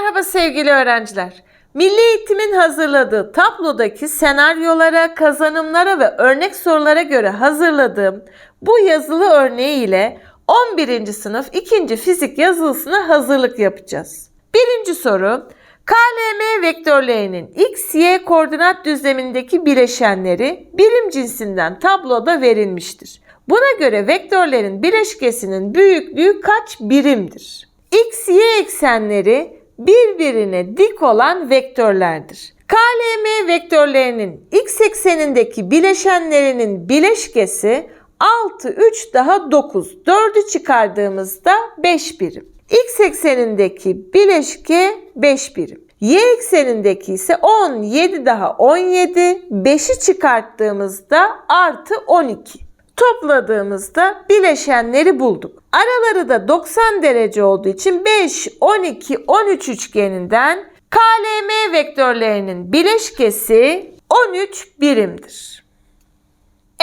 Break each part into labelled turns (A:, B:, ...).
A: Merhaba sevgili öğrenciler. Milli Eğitim'in hazırladığı tablodaki senaryolara, kazanımlara ve örnek sorulara göre hazırladığım bu yazılı örneği ile 11. sınıf 2. fizik yazılısına hazırlık yapacağız. Birinci soru, KLM vektörlerinin x, y koordinat düzlemindeki bileşenleri birim cinsinden tabloda verilmiştir. Buna göre vektörlerin bileşkesinin büyüklüğü kaç birimdir? X, y eksenleri birbirine dik olan vektörlerdir. KLM vektörlerinin x eksenindeki bileşenlerinin bileşkesi 6, 3 daha 9. 4'ü çıkardığımızda 5 birim. X eksenindeki bileşke 5 birim. Y eksenindeki ise 10, 7 daha 17. 5'i çıkarttığımızda artı 12. Topladığımızda bileşenleri bulduk. Araları da 90 derece olduğu için 5, 12, 13 üçgeninden KLM vektörlerinin bileşkesi 13 birimdir.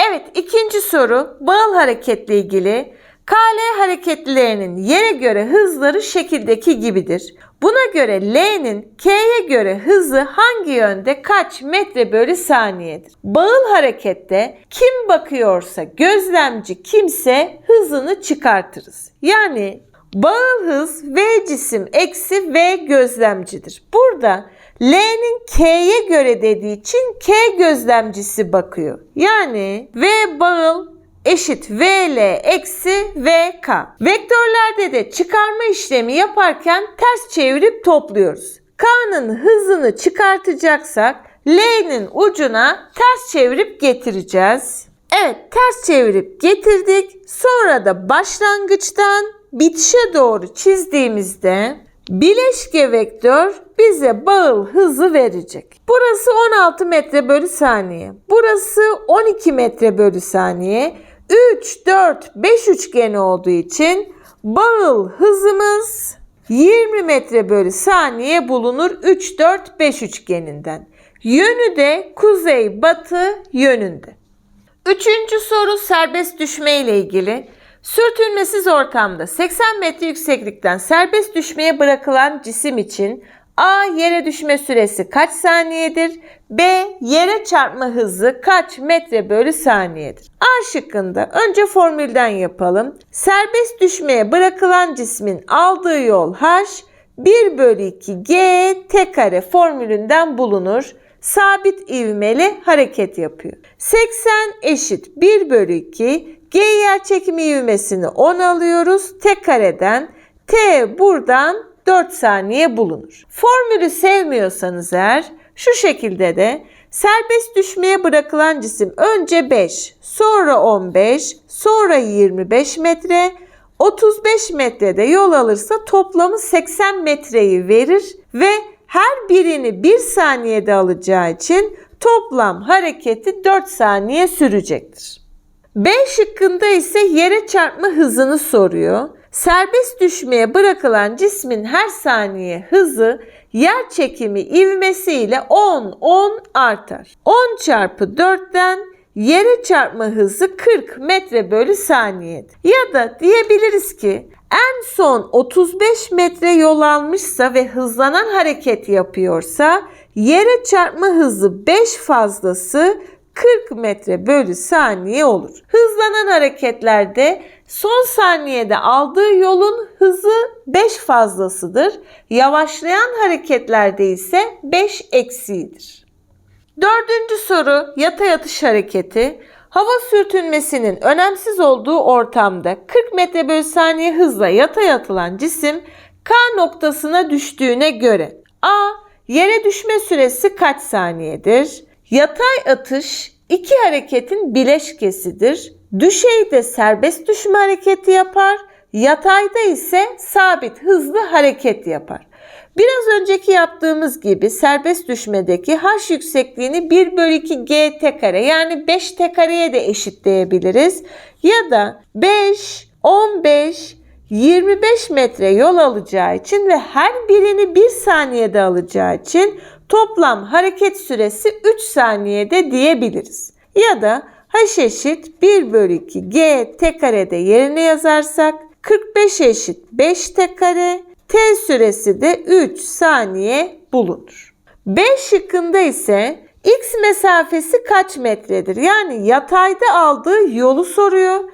A: Evet ikinci soru bağıl hareketle ilgili. KL hareketlilerinin yere göre hızları şekildeki gibidir. Buna göre L'nin K'ye göre hızı hangi yönde kaç metre bölü saniyedir? Bağıl harekette kim bakıyorsa gözlemci kimse hızını çıkartırız. Yani bağıl hız V cisim eksi V gözlemcidir. Burada L'nin K'ye göre dediği için K gözlemcisi bakıyor. Yani V bağıl eşit VL eksi VK. Vektörlerde de çıkarma işlemi yaparken ters çevirip topluyoruz. K'nın hızını çıkartacaksak L'nin ucuna ters çevirip getireceğiz. Evet ters çevirip getirdik. Sonra da başlangıçtan bitişe doğru çizdiğimizde bileşke vektör bize bağıl hızı verecek. Burası 16 metre bölü saniye. Burası 12 metre bölü saniye. 3, 4, 5 üçgeni olduğu için bağıl hızımız 20 metre bölü saniye bulunur 3, 4, 5 üçgeninden. Yönü de kuzey batı yönünde. Üçüncü soru serbest düşme ile ilgili. Sürtünmesiz ortamda 80 metre yükseklikten serbest düşmeye bırakılan cisim için A. Yere düşme süresi kaç saniyedir? B. Yere çarpma hızı kaç metre bölü saniyedir? A şıkkında önce formülden yapalım. Serbest düşmeye bırakılan cismin aldığı yol h 1 bölü 2 g t kare formülünden bulunur. Sabit ivmeli hareket yapıyor. 80 eşit 1 bölü 2 g yer çekimi ivmesini 10 alıyoruz. T kareden t buradan 4 saniye bulunur. Formülü sevmiyorsanız eğer şu şekilde de serbest düşmeye bırakılan cisim önce 5, sonra 15, sonra 25 metre, 35 metrede yol alırsa toplamı 80 metreyi verir ve her birini 1 saniyede alacağı için toplam hareketi 4 saniye sürecektir. B şıkkında ise yere çarpma hızını soruyor. Serbest düşmeye bırakılan cismin her saniye hızı yer çekimi ivmesiyle 10 10 artar. 10 çarpı 4'ten yere çarpma hızı 40 metre bölü saniyedir. Ya da diyebiliriz ki en son 35 metre yol almışsa ve hızlanan hareket yapıyorsa yere çarpma hızı 5 fazlası 40 metre bölü saniye olur. Hızlanan hareketlerde son saniyede aldığı yolun hızı 5 fazlasıdır. Yavaşlayan hareketlerde ise 5 eksiğidir. Dördüncü soru yatay atış hareketi. Hava sürtünmesinin önemsiz olduğu ortamda 40 metre bölü saniye hızla yatay atılan cisim K noktasına düştüğüne göre A. Yere düşme süresi kaç saniyedir? Yatay atış iki hareketin bileşkesidir. Düşeyde serbest düşme hareketi yapar, yatayda ise sabit hızlı hareket yapar. Biraz önceki yaptığımız gibi serbest düşmedeki h yüksekliğini 1 bölü 2 gt kare yani 5 t kareye de eşitleyebiliriz. Ya da 5, 15, 25 metre yol alacağı için ve her birini 1 saniyede alacağı için toplam hareket süresi 3 saniyede diyebiliriz. Ya da h eşit 1 bölü 2 g t karede yerine yazarsak 45 eşit 5 t kare T süresi de 3 saniye bulunur. B şıkkında ise X mesafesi kaç metredir? Yani yatayda aldığı yolu soruyor.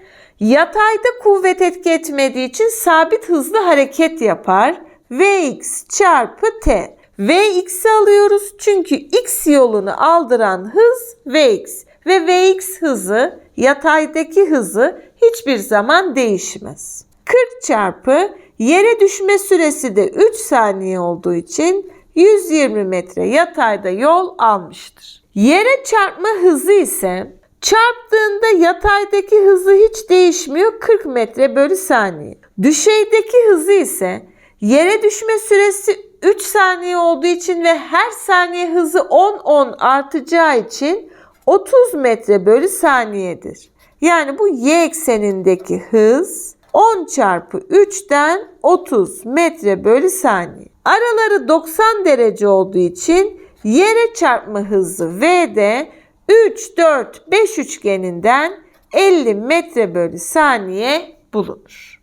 A: Yatayda kuvvet etki etmediği için sabit hızlı hareket yapar. Vx çarpı t. Vx'i alıyoruz çünkü x yolunu aldıran hız Vx ve Vx hızı yataydaki hızı hiçbir zaman değişmez. 40 çarpı yere düşme süresi de 3 saniye olduğu için 120 metre yatayda yol almıştır. Yere çarpma hızı ise çarptığında yataydaki hızı hiç değişmiyor 40 metre bölü saniye. Düşeydeki hızı ise yere düşme süresi 3 saniye olduğu için ve her saniye hızı 10-10 artacağı için 30 metre bölü saniyedir. Yani bu y eksenindeki hız 10 çarpı 3'ten 30 metre bölü saniye. Araları 90 derece olduğu için yere çarpma hızı v de 3, 4, 5 üçgeninden 50 metre bölü saniye bulunur.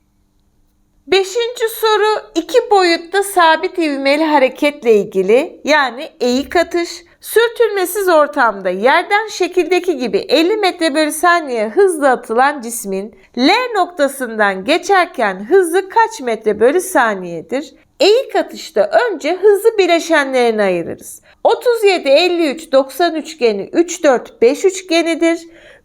A: Beşinci soru iki boyutta sabit ivmeli hareketle ilgili yani eğik atış sürtünmesiz ortamda yerden şekildeki gibi 50 metre bölü saniye hızla atılan cismin L noktasından geçerken hızı kaç metre bölü saniyedir? Eğik atışta önce hızlı bileşenlerini ayırırız. 37, 53, 90 üçgeni 3, 4, 5 üçgenidir.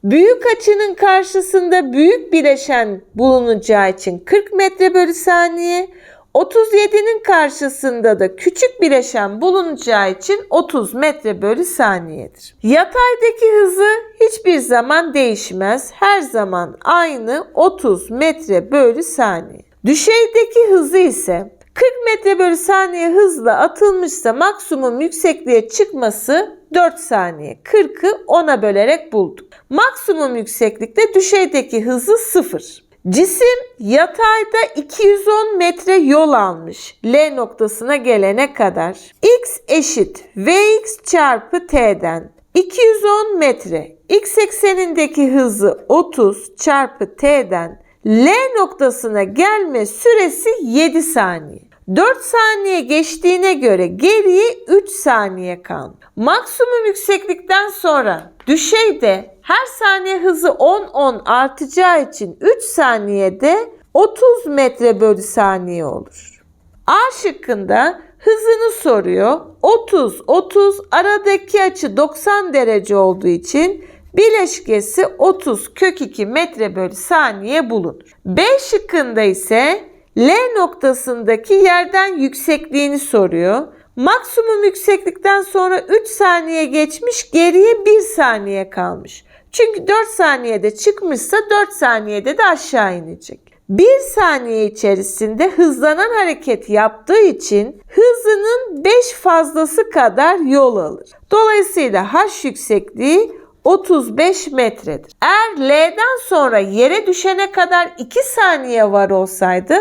A: Büyük açının karşısında büyük bileşen bulunacağı için 40 metre bölü saniye. 37'nin karşısında da küçük bileşen bulunacağı için 30 metre bölü saniyedir. Yataydaki hızı hiçbir zaman değişmez. Her zaman aynı 30 metre bölü saniye. Düşeydeki hızı ise 40 metre bölü saniye hızla atılmışsa maksimum yüksekliğe çıkması 4 saniye. 40'ı 10'a bölerek bulduk. Maksimum yükseklikte düşeydeki hızı 0. Cisim yatayda 210 metre yol almış L noktasına gelene kadar. X eşit Vx çarpı T'den 210 metre. X eksenindeki hızı 30 çarpı T'den L noktasına gelme süresi 7 saniye. 4 saniye geçtiğine göre geriye 3 saniye kaldı. Maksimum yükseklikten sonra düşeyde her saniye hızı 10-10 artacağı için 3 saniyede 30 metre bölü saniye olur. A şıkkında hızını soruyor. 30 30 aradaki açı 90 derece olduğu için bileşkesi 30 kök 2 metre bölü saniye bulunur. B şıkkında ise L noktasındaki yerden yüksekliğini soruyor. Maksimum yükseklikten sonra 3 saniye geçmiş geriye 1 saniye kalmış. Çünkü 4 saniyede çıkmışsa 4 saniyede de aşağı inecek. 1 saniye içerisinde hızlanan hareket yaptığı için hızının 5 fazlası kadar yol alır. Dolayısıyla h yüksekliği 35 metredir. Eğer L'den sonra yere düşene kadar 2 saniye var olsaydı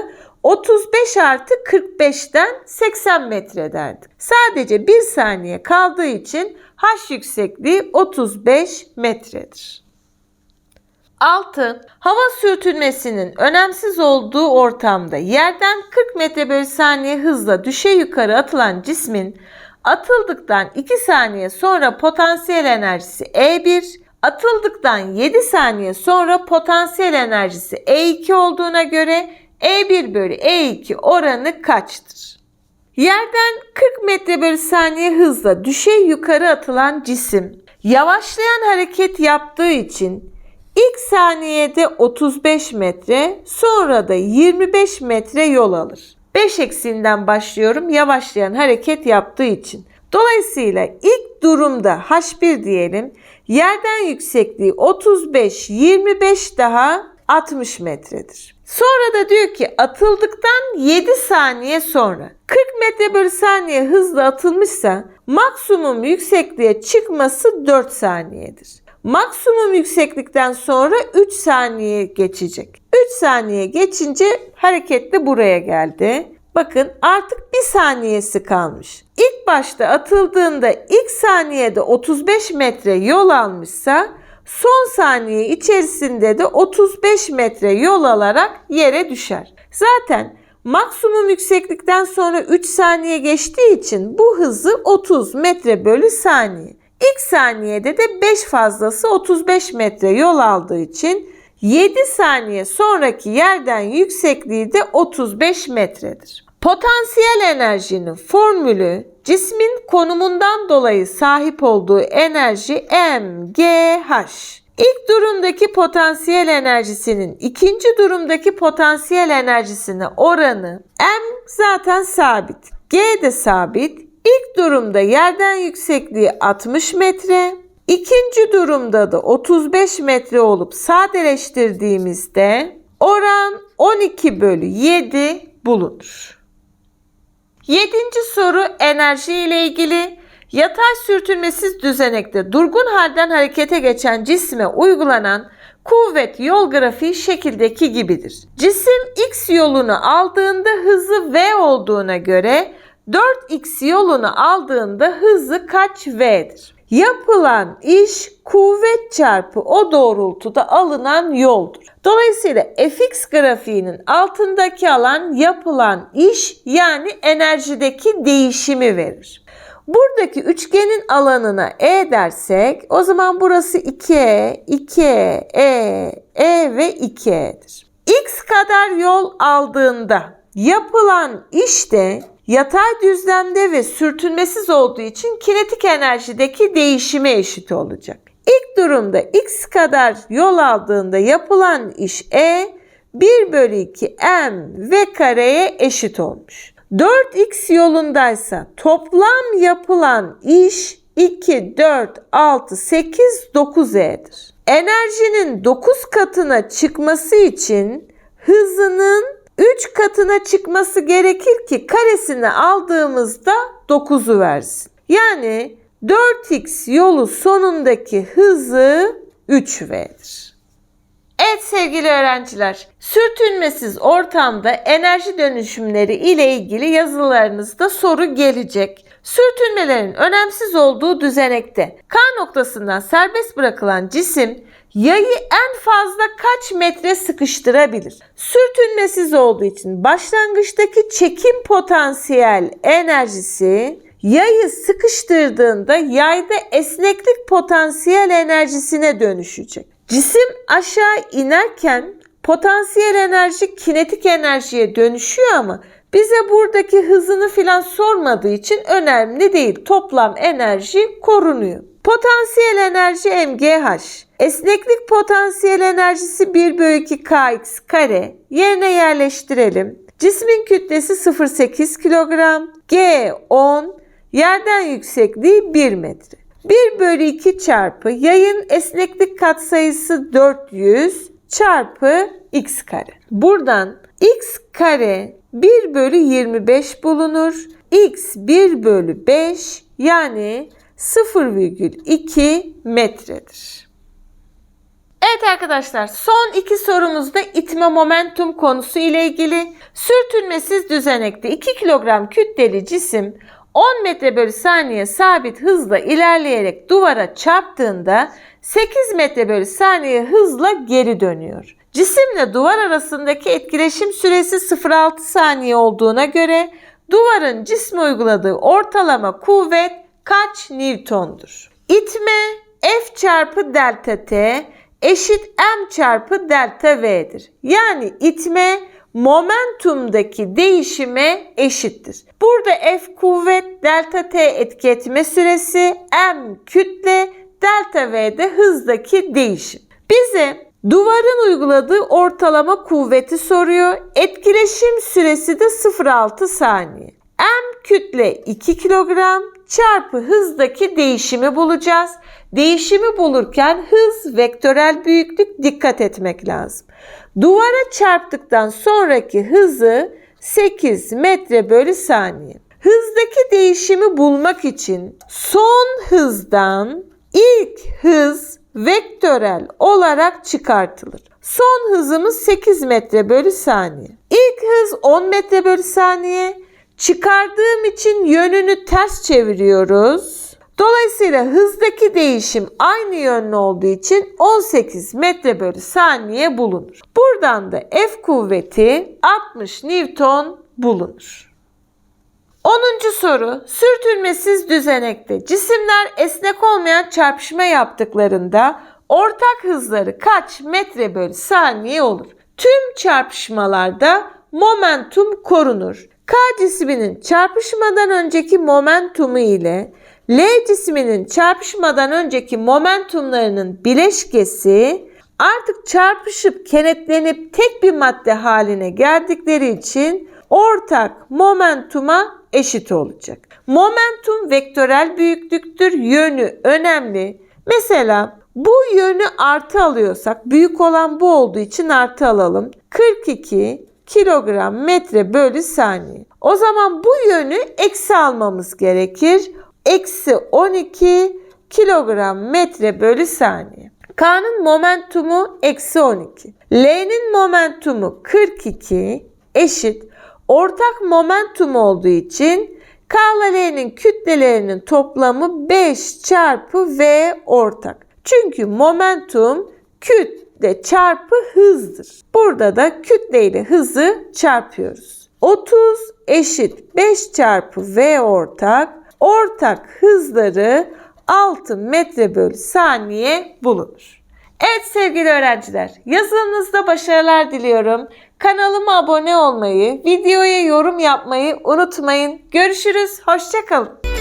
A: 35 artı 45'ten 80 metre derdik. Sadece 1 saniye kaldığı için H yüksekliği 35 metredir. 6. Hava sürtünmesinin önemsiz olduğu ortamda yerden 40 metre bölü saniye hızla düşe yukarı atılan cismin atıldıktan 2 saniye sonra potansiyel enerjisi E1, atıldıktan 7 saniye sonra potansiyel enerjisi E2 olduğuna göre E1 bölü E2 oranı kaçtır? Yerden 40 metre bölü saniye hızla düşey yukarı atılan cisim yavaşlayan hareket yaptığı için ilk saniyede 35 metre sonra da 25 metre yol alır. 5 eksiğinden başlıyorum yavaşlayan hareket yaptığı için. Dolayısıyla ilk durumda H1 diyelim. Yerden yüksekliği 35, 25 daha 60 metredir. Sonra da diyor ki atıldıktan 7 saniye sonra 40 metre bölü saniye hızla atılmışsa maksimum yüksekliğe çıkması 4 saniyedir. Maksimum yükseklikten sonra 3 saniye geçecek. 3 saniye geçince hareket de buraya geldi. Bakın artık bir saniyesi kalmış. İlk başta atıldığında ilk saniyede 35 metre yol almışsa son saniye içerisinde de 35 metre yol alarak yere düşer. Zaten maksimum yükseklikten sonra 3 saniye geçtiği için bu hızı 30 metre bölü saniye. İlk saniyede de 5 fazlası 35 metre yol aldığı için 7 saniye sonraki yerden yüksekliği de 35 metredir. Potansiyel enerjinin formülü cismin konumundan dolayı sahip olduğu enerji mgh. İlk durumdaki potansiyel enerjisinin ikinci durumdaki potansiyel enerjisine oranı m zaten sabit. G de sabit. İlk durumda yerden yüksekliği 60 metre, ikinci durumda da 35 metre olup sadeleştirdiğimizde oran 12 bölü 7 bulunur. Yedinci soru enerji ile ilgili. Yatay sürtünmesiz düzenekte durgun halden harekete geçen cisme uygulanan kuvvet yol grafiği şekildeki gibidir. Cisim x yolunu aldığında hızı v olduğuna göre 4x yolunu aldığında hızı kaç v'dir? Yapılan iş kuvvet çarpı o doğrultuda alınan yoldur. Dolayısıyla fx grafiğinin altındaki alan yapılan iş yani enerjideki değişimi verir. Buradaki üçgenin alanına E dersek o zaman burası 2E, 2E, E, E ve 2E'dir. X kadar yol aldığında yapılan iş de yatay düzlemde ve sürtünmesiz olduğu için kinetik enerjideki değişime eşit olacak. İlk durumda x kadar yol aldığında yapılan iş E 1 bölü 2 m v kareye eşit olmuş. 4x yolundaysa toplam yapılan iş 2, 4, 6, 8, 9e'dir. Enerjinin 9 katına çıkması için hızının 3 katına çıkması gerekir ki karesini aldığımızda 9'u versin. Yani 4x yolu sonundaki hızı 3v'dir. Evet sevgili öğrenciler, sürtünmesiz ortamda enerji dönüşümleri ile ilgili yazılarınızda soru gelecek. Sürtünmelerin önemsiz olduğu düzenekte K noktasından serbest bırakılan cisim yayı en fazla kaç metre sıkıştırabilir? Sürtünmesiz olduğu için başlangıçtaki çekim potansiyel enerjisi yayı sıkıştırdığında yayda esneklik potansiyel enerjisine dönüşecek. Cisim aşağı inerken potansiyel enerji kinetik enerjiye dönüşüyor ama bize buradaki hızını filan sormadığı için önemli değil. Toplam enerji korunuyor. Potansiyel enerji MGH. Esneklik potansiyel enerjisi 1 bölü 2 kx kare. Yerine yerleştirelim. Cismin kütlesi 0,8 kilogram. G 10. Yerden yüksekliği 1 metre. 1 bölü 2 çarpı yayın esneklik katsayısı 400 çarpı x kare. Buradan x kare 1 bölü 25 bulunur. x 1 bölü 5 yani 0,2 metredir. Evet arkadaşlar son iki sorumuzda itme momentum konusu ile ilgili. Sürtünmesiz düzenekte 2 kilogram kütleli cisim 10 metre bölü saniye sabit hızla ilerleyerek duvara çarptığında 8 metre bölü saniye hızla geri dönüyor. Cisimle duvar arasındaki etkileşim süresi 0,6 saniye olduğuna göre duvarın cisme uyguladığı ortalama kuvvet kaç Newton'dur? İtme F çarpı delta T eşit M çarpı delta V'dir. Yani itme momentumdaki değişime eşittir. Burada F kuvvet, delta T etki etme süresi, M kütle, delta V de hızdaki değişim. Bize duvarın uyguladığı ortalama kuvveti soruyor. Etkileşim süresi de 0,6 saniye. M kütle 2 kilogram çarpı hızdaki değişimi bulacağız. Değişimi bulurken hız, vektörel büyüklük dikkat etmek lazım. Duvara çarptıktan sonraki hızı 8 metre bölü saniye. Hızdaki değişimi bulmak için son hızdan ilk hız vektörel olarak çıkartılır. Son hızımız 8 metre bölü saniye. İlk hız 10 metre bölü saniye. Çıkardığım için yönünü ters çeviriyoruz. Dolayısıyla hızdaki değişim aynı yönlü olduğu için 18 metre bölü saniye bulunur. Buradan da F kuvveti 60 Newton bulunur. 10. soru. Sürtünmesiz düzenekte cisimler esnek olmayan çarpışma yaptıklarında ortak hızları kaç metre bölü saniye olur? Tüm çarpışmalarda momentum korunur. K cisminin çarpışmadan önceki momentumu ile L cisminin çarpışmadan önceki momentumlarının bileşkesi artık çarpışıp kenetlenip tek bir madde haline geldikleri için ortak momentuma eşit olacak. Momentum vektörel büyüklüktür. Yönü önemli. Mesela bu yönü artı alıyorsak büyük olan bu olduğu için artı alalım. 42 kilogram metre bölü saniye. O zaman bu yönü eksi almamız gerekir. Eksi 12 kilogram metre bölü saniye. K'nın momentumu eksi 12. L'nin momentumu 42 eşit. Ortak momentum olduğu için K ile L'nin kütlelerinin toplamı 5 çarpı V ortak. Çünkü momentum kütle çarpı hızdır. Burada da kütle ile hızı çarpıyoruz. 30 eşit 5 çarpı V ortak. Ortak hızları 6 metre bölü saniye bulunur. Evet sevgili öğrenciler, yazılınızda başarılar diliyorum. Kanalıma abone olmayı, videoya yorum yapmayı unutmayın. Görüşürüz, hoşçakalın.